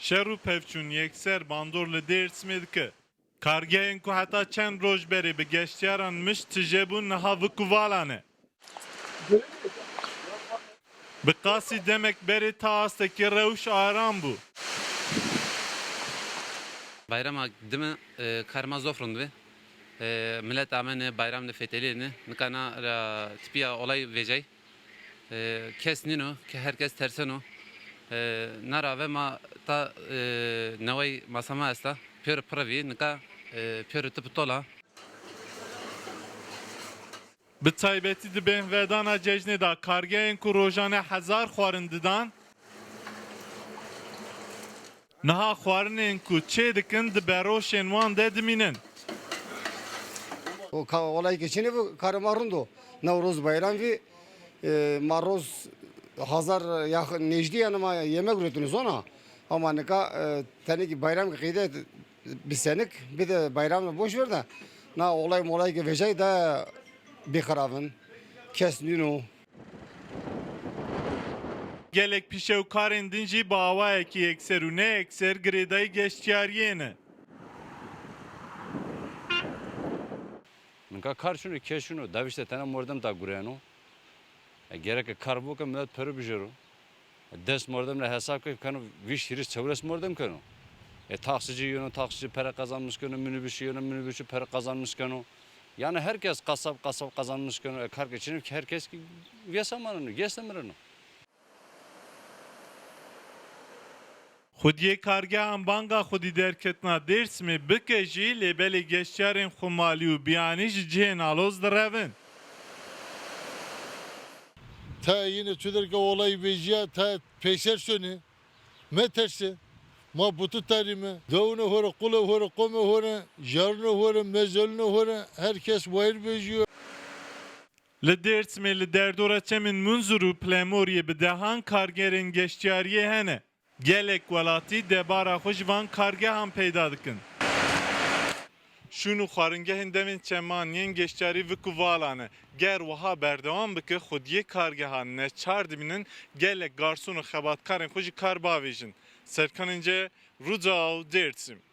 شر و پفچون یکسر باندور لدیرس مدکه کارگه انکو حتی چند روز بری به گشتیاران مش تجبون نها وکوالانه به قاسی دمک بری تا استکی روش آرام بو Bayrama dimi e, karma zofrun ve e, millet amene bayram ne feteli nikana ra tipiya olay vecay e, kes nino ke herkes terseno e, нараве ма та навай масама аста пер прави ника пер тптола Bi taybetî dibên vedana cejnê da kargeyên ku rojane hezar xwarin didan Niha xwarinên ku çê dikin di beroşên wan de dimînin. O olay geçini bu Karamarundu. Nevruz Bayram ve e, Hazar ya Necdi yanıma yemek üretiniz ona. Ama ne ka e, tane ki bayram kıydı bir senik bir de bayramı boş ver de. Na olay molay ki vecay da bir karavın. Kesnino. gelek pişewkarên din jî bawayekî yekser û ne yekser girêdayî geştiyariyê ne Nka kar şunu ke şunu da işte tane mordem da gureno. Gerek kar bu ke millet peru bijero. Des mordem le hesap ke kanu viş hiris çevres mordem kanu. E taksici yönü taksici para kazanmış kanu, minibüsü yönü minibüsü para kazanmış kanu. Yani herkes kasap kasap kazanmış kanu. E kar geçinip ki herkes ki yesamanını, yesemirını. Kargehan banga xwedî derketina Dêrsimê bike jî lêbelê geştyarên xumalî û biyanî ji cihên aloz direvin. Ta yine tüderke olay bejiya ta peşer sönü meterse ma butu tarime davuna hore kula hore kome hore jarna hore mezolna hore herkes vayr bejiyor Li Dêrsimê li derdora çemên Munzur û Plemoriyê bi dehan kargerên geştyariyê hene. Gelek welatî debara xwe ji van kargehan peyda. Şûn û xwaringehên demên çemaniyên geştyarî vikuvalan e. Ger wiha berdewam bike xwediyê kargehan neçar dibînin gelek garson û xebatkarên xwe jî kar bavêjin. Serkanên ce Ruca û Dêrsim.